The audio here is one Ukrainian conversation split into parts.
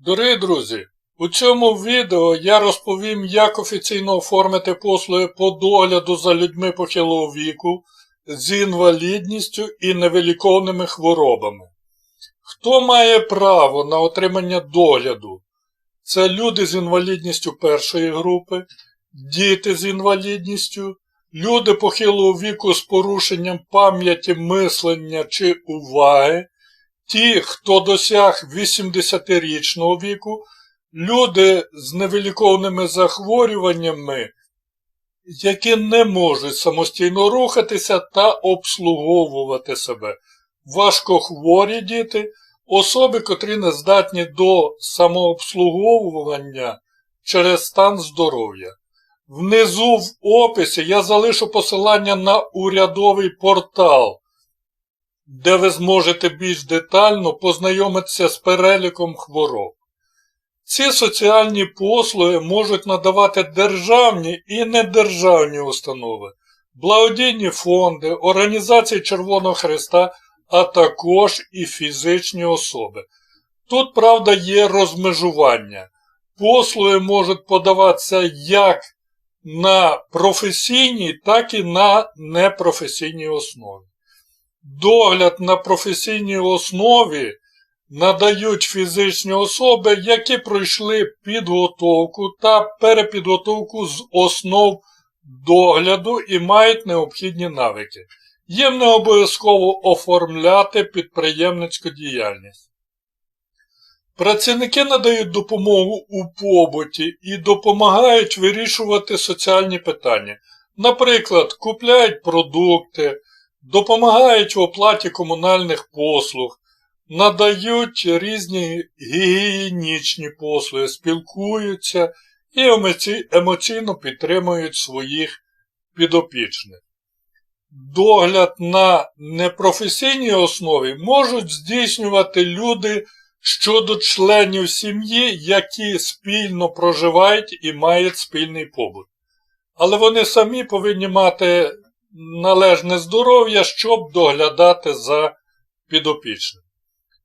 Дорогі друзі, у цьому відео я розповім, як офіційно оформити послуги по догляду за людьми похилого віку з інвалідністю і невиліковними хворобами. Хто має право на отримання догляду? Це люди з інвалідністю першої групи, діти з інвалідністю, люди похилого віку з порушенням пам'яті мислення чи уваги, ті, хто досяг 80-річного віку, люди з невиліковними захворюваннями, які не можуть самостійно рухатися та обслуговувати себе, важкохворі діти, особи, котрі не здатні до самообслуговування через стан здоров'я. Внизу в описі я залишу посилання на урядовий портал, де ви зможете більш детально познайомитися з переліком хвороб. Ці соціальні послуги можуть надавати державні і недержавні установи, благодійні фонди, організації Червоного Христа, а також і фізичні особи. Тут, правда, є розмежування. Послуги можуть подаватися як на професійній, так і на непрофесійній основі. Догляд на професійній основі надають фізичні особи, які пройшли підготовку та перепідготовку з основ догляду і мають необхідні навики. Їм не обов'язково оформляти підприємницьку діяльність. Працівники надають допомогу у побуті і допомагають вирішувати соціальні питання. Наприклад, купляють продукти, допомагають в оплаті комунальних послуг, надають різні гігієнічні послуги, спілкуються і емоційно підтримують своїх підопічних. Догляд на непрофесійній основі можуть здійснювати люди щодо членів сім'ї, які спільно проживають і мають спільний побут. Але вони самі повинні мати належне здоров'я, щоб доглядати за підопічним.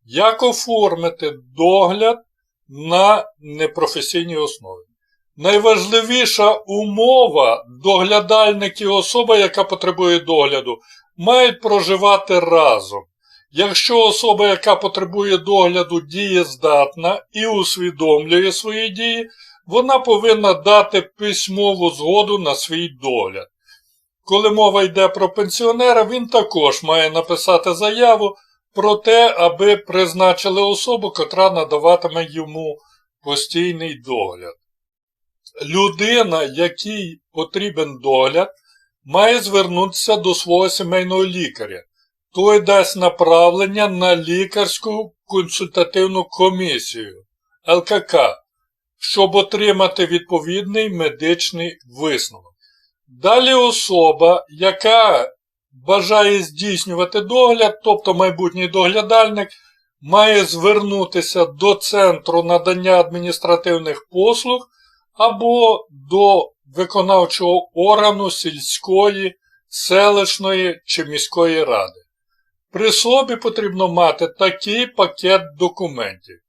Як оформити догляд на непрофесійній основі? Найважливіша умова доглядальник і особа, яка потребує догляду, мають проживати разом. Якщо особа, яка потребує догляду, дієздатна і усвідомлює свої дії, вона повинна дати письмову згоду на свій догляд. Коли мова йде про пенсіонера, він також має написати заяву про те, аби призначили особу, котра надаватиме йому постійний догляд. Людина, якій потрібен догляд, має звернутися до свого сімейного лікаря. Той дасть направлення на лікарську консультативну комісію ЛКК, щоб отримати відповідний медичний висновок. Далі особа, яка бажає здійснювати догляд, тобто майбутній доглядальник, має звернутися до Центру надання адміністративних послуг або до виконавчого органу сільської, селищної чи міської ради. При собі потрібно мати такий пакет документів.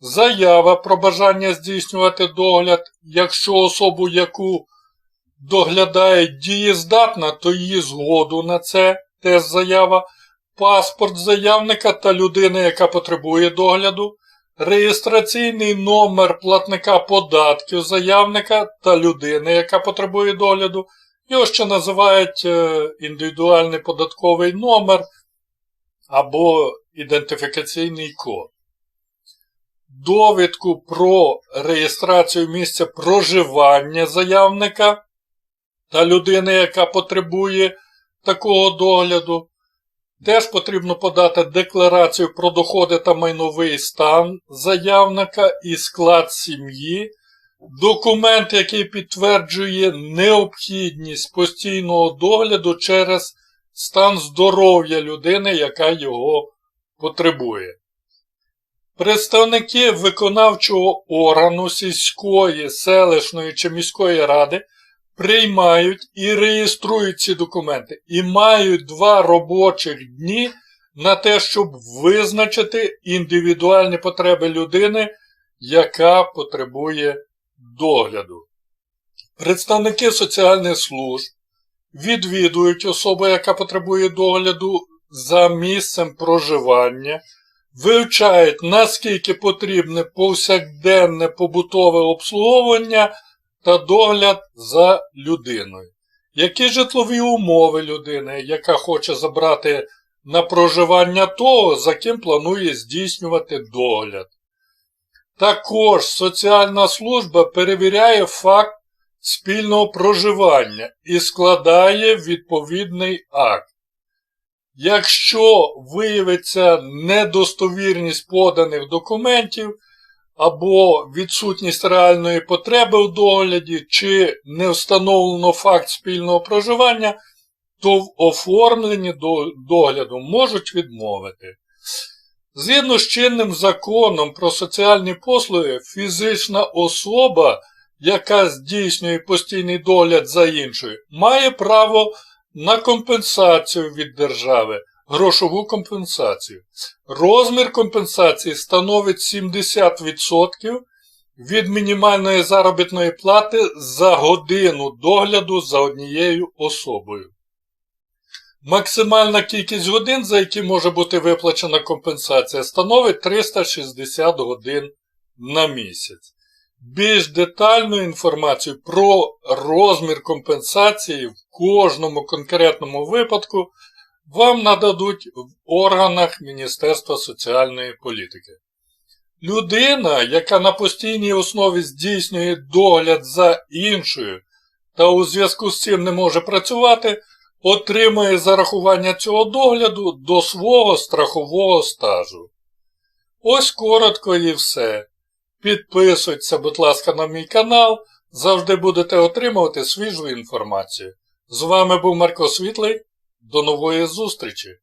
Заява про бажання здійснювати догляд, якщо особу, яку доглядає дієздатна, то її згоду на це теж заява, паспорт заявника та людини, яка потребує догляду, реєстраційний номер платника податків заявника та людини, яка потребує догляду, його ще називають е, індивідуальний податковий номер або ідентифікаційний код. Довідку про реєстрацію місця проживання заявника та людини, яка потребує такого догляду. Теж потрібно подати декларацію про доходи та майновий стан заявника і склад сім'ї, документ, який підтверджує необхідність постійного догляду через стан здоров'я людини, яка його потребує. Представники виконавчого органу сільської, селищної чи міської ради приймають і реєструють ці документи і мають два робочих дні на те, щоб визначити індивідуальні потреби людини яка потребує догляду. Представники соціальних служб відвідують особу, яка потребує догляду за місцем проживання, вивчають, наскільки потрібне повсякденне побутове обслуговування та догляд за людиною. Які житлові умови людини, яка хоче забрати на проживання того, за ким планує здійснювати догляд. Також соціальна служба перевіряє факт спільного проживання і складає відповідний акт. Якщо виявиться недостовірність поданих документів або відсутність реальної потреби в догляді, чи не встановлено факт спільного проживання, то в оформленні догляду можуть відмовити. Згідно з чинним законом про соціальні послуги, фізична особа, яка здійснює постійний догляд за іншою, має право на компенсацію від держави, грошову компенсацію. Розмір компенсації становить 70% від мінімальної заробітної плати за годину догляду за однією особою. Максимальна кількість годин, за які може бути виплачена компенсація, становить 360 годин на місяць. Більш детальну інформацію про розмір компенсації в кожному конкретному випадку вам нададуть в органах Міністерства соціальної політики. Людина, яка на постійній основі здійснює догляд за іншою та у зв'язку з цим не може працювати, отримує зарахування цього догляду до свого страхового стажу. Ось коротко і все. Підписуйтеся, будь ласка, на мій канал, завжди будете отримувати свіжу інформацію. З вами був Марко Світлий. До нової зустрічі!